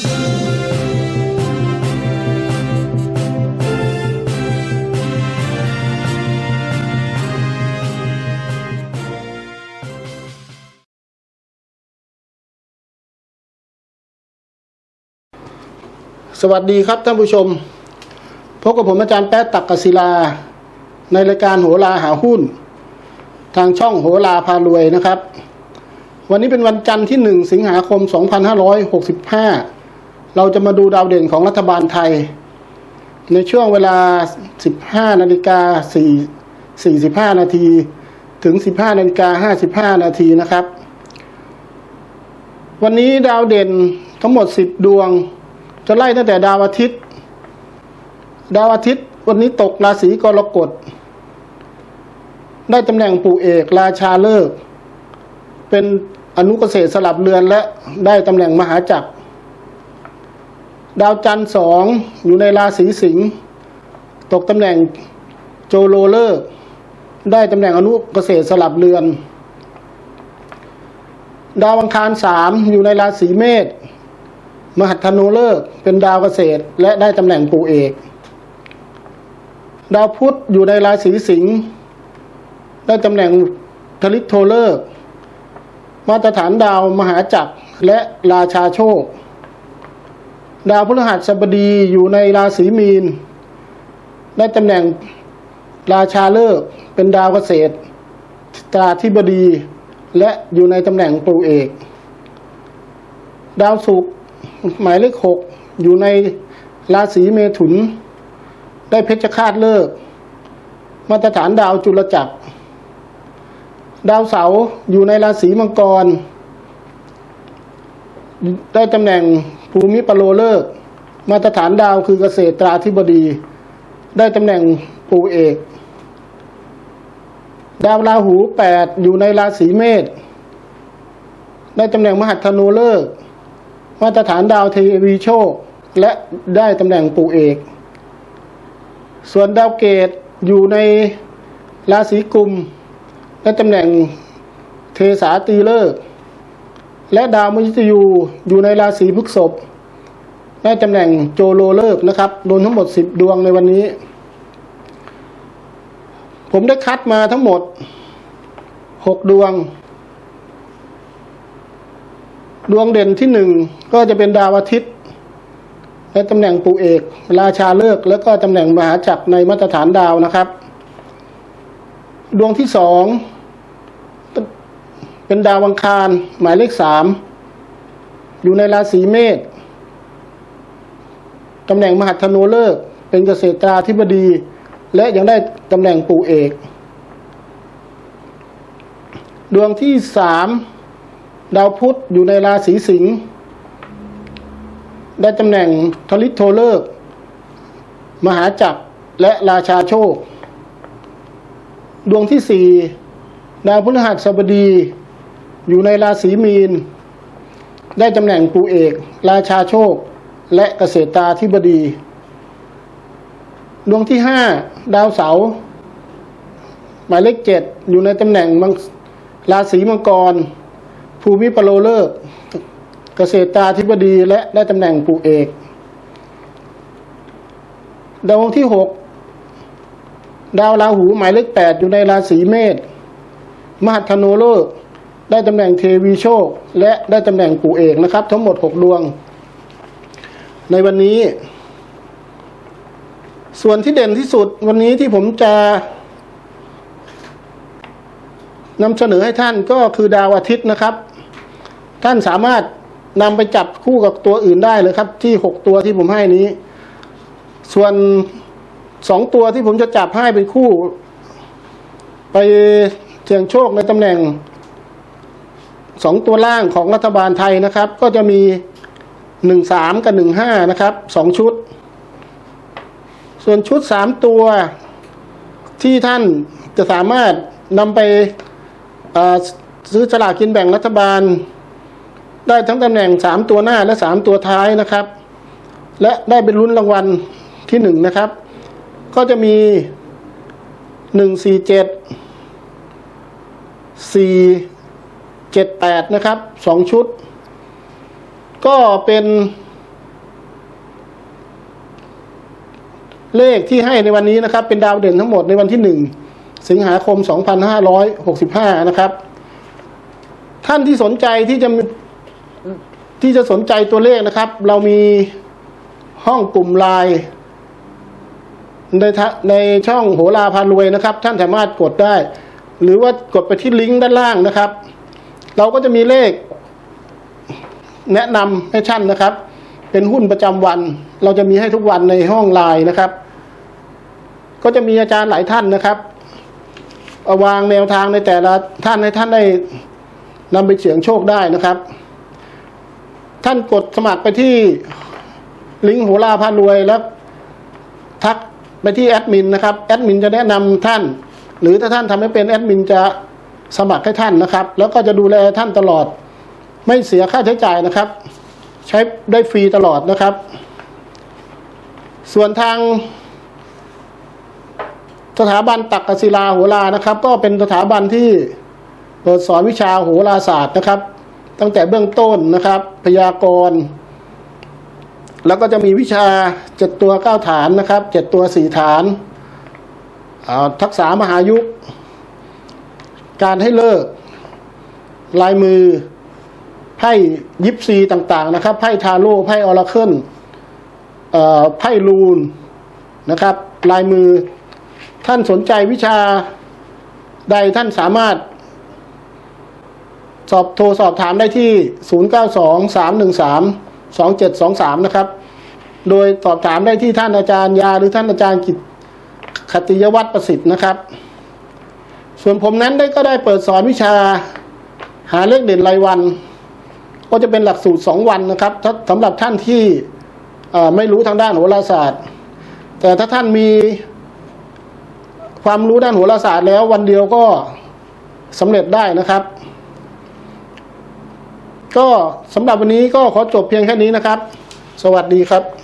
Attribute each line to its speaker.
Speaker 1: สวัสดีครับท่านผู้ชม พบกับผมอาจารย์แป๊ะตักกศิลา ในรายการโหราหาหุ้น ทางช่องโหราพารวยนะครับ วันนี้เป็นวันจันทร์ที่ 1 สิงหาคม 2565 เราจะมาดูดาวเด่นของรัฐบาลไทย ในช่วงเวลา 15 นาฬิกา 4 45 นาที ถึง 15 นาฬิกา 55 นาทีนะครับ วันนี้ดาวเด่นทั้งหมด 10 ดวง จะไล่ตั้งแต่ดาวอาทิตย์ ดาวอาทิตย์วันนี้ตกราศีกรกฎ ได้ตำแหน่งปู่เอกราชาเลิก เป็นอนุเกษตรสลับเรือนและได้ตำแหน่งมหาจักร ดาวจันทร์สองอยู่ในราศีสิงห์ตกตำแหน่งโจโลเลิกษ์ได้ตำแหน่งอนุเกษตรสลับเรือน ดาวอังคารสามอยู่ในราศีเมษมหัตถนูเลิกษ์เป็นดาวเกษตรและได้ตำแหน่งปู่เอก ดาวพุธอยู่ในราศีสิงห์ได้ตำแหน่งทลิตโทเลิกษ์มาตรฐานดาวมหาจักรและราชาโชค ดาวพฤหัสบดีอยู่ในราศีมีนได้ตำแหน่งราชาเลิกเป็นดาวเกษตรตราธิบดี และอยู่ในตำแหน่งปู่เอก ดาวศุกร์หมายเลขหกอยู่ในราศีเมถุน ได้เพชฌฆาตเลิก มาตรฐานดาวจุลจักร ดาวเสาร์อยู่ในราศีมังกร ได้ตำแหน่งภูมิปโลเลิกษ์มาตรฐานดาวคือเกษตราธิบดี ได้ตำแหน่งปูเอก ดาวราหูแปดอยู่ในราศีเมษได้ตำแหน่งมหัตถนูเลิกษ์มาตรฐานดาวเทวีโชค และได้ตำแหน่งปู่เอก ส่วนดาวเกตอยู่ในราศีกุม ได้ตำแหน่งเทสาตีเลิกษ์ และดาวมฤตยูอยู่ในราศีพฤษภได้ตำแหน่งโจโลเลิกนะครับรวมทั้งหมดสิบดวงในวันนี้ ผมได้คัดมาทั้งหมดหกดวง ดวงเด่นที่หนึ่งก็จะเป็นดาวอาทิตย์ในตำแหน่งปู่เอก ราชาเลิก แล้วก็ตำแหน่งมหาจักรในมาตรฐานดาวนะครับ ดวงที่สอง เป็นดาวอังคาร หมายเลขสามอยู่ในราศีเมษตำแหน่งมหัตถนูเลิกเป็นเกษตราธิบดี และยังได้ตำแหน่งปู่เอก ดวงที่สามดาวพุธอยู่ในราศีสิงห์ได้ตำแหน่งทลิตโทเลิก มหาจักรและราชาโชค ดวงที่สี่ดาวพฤหัสบดี อยู่ในราศีมีน ได้ตำแหน่งปูเอก ราชาโชค และเกษตราธิบดี ดวงที่ห้าดาวเสาร์หมายเลขเจ็ดอยู่ในตำแหน่งมังราศีมังกร ภูมิปโลเลิกษ์เกษตราธิบดีและได้ตำแหน่งปู่เอก ดาวที่หกดาวราหูหมายเลขแปดอยู่ในราศีเมษมหัตถนูโลกษ์ ได้ตำแหน่งเทวีโชค และได้ตำแหน่งปู่เอกนะครับ ทั้งหมดหกดวง ในวันนี้ ส่วนที่เด่นที่สุดวันนี้ที่ผมจะนำเสนอให้ท่านก็คือดาวอาทิตย์นะครับ ท่านสามารถนำไปจับคู่กับตัวอื่นได้เลยครับ ที่หกตัวที่ผมให้นี้ ส่วนสองตัวที่ผมจะจับให้เป็นคู่ ไปเสี่ยงโชคในตำแหน่ง สองตัวล่างของรัฐบาลไทยนะครับ ก็จะมีหนึ่งสามกับหนึ่งห้านะครับสองชุด ส่วนชุดสามตัวที่ท่านจะสามารถนำไปซื้อสลากกินแบ่งรัฐบาล ได้ทั้งตำแหน่งสามตัวหน้าและสามตัวท้ายนะครับ และได้เป็นลุ้นรางวัลที่หนึ่งนะครับ ก็จะมีหนึ่งสี่เจ็ดสี่ เจ็ดแปดนะครับสองชุด ก็เป็น เลขที่ให้ในวันนี้นะครับ เป็นดาวเด่นทั้งหมดในวันที่หนึ่งสิงหาคมส2565 นะครับ ท่านที่สนใจที่จะที่จะสนใจตัวเลขนะครับ เรามีห้องกลุ่มไลน์ในในช่องโหราพารวยนะครับ ท่านสามารถกดได้ หรือว่ากดไปที่ลิงก์ด้านล่างนะครับ เราก็จะมีเลข แนะนำให้ท่านนะครับ เป็นหุ้นประจำวัน เราจะมีให้ทุกวันในห้องไลน์นะครับ ก็จะมีอาจารย์หลายท่านนะครับเอาวางแนวทางในแต่ละท่านให้ท่านได้นำไปเสี่ยงโชคได้นะครับ ท่านกดสมัครไปที่ลิงก์โหราพารวยแล้ว ทักไปที่แอดมินนะครับแอดมินจะแนะนำท่าน หรือถ้าท่านทำให้เป็นแอดมินจะ สมัครให้ท่านนะครับ แล้วก็จะดูแลท่านตลอด ไม่เสียค่าใช้จ่ายนะครับ ใช้ได้ฟรีตลอดนะครับ ส่วนทาง สถาบันตักกศิลาโหรานะครับ ก็เป็นสถาบันที่เปิดสอนวิชาโหราศาสตร์นะครับ ตั้งแต่เบื้องต้นนะครับ พยากรณ์แล้วก็จะมีวิชาเจ็ดตัวเก้าฐานนะครับเจ็ดตัวสี่ฐานทักษะมหายุค การให้เลิก ลายมือไพ่ยิปซีต่างๆนะครับไพ่ทาโร่ไพ่ออราเคิลไพ่ลูนนะครับ ลายมือท่านสนใจวิชาใดท่านสามารถ สอบโทรสอบถามได้ที่ 0923132723 นะครับ โดยสอบถามได้ที่ท่านอาจารย์ยาหรือท่านอาจารย์กิตขติยวัฒน์ประสิทธิ์นะครับ ส่วนผมนั้นได้ก็ได้เปิดสอนวิชาหาเลขเด่นรายวัน ก็จะเป็นหลักสูตร 2 วันนะครับถ้าสำหรับท่านที่ไม่รู้ทางด้านโหราศาสตร์ แต่ถ้าท่านมีความรู้ด้านโหราศาสตร์แล้ววันเดียวก็สำเร็จได้นะครับ ก็สำหรับวันนี้ก็ขอจบเพียงแค่นี้นะครับ สวัสดีครับ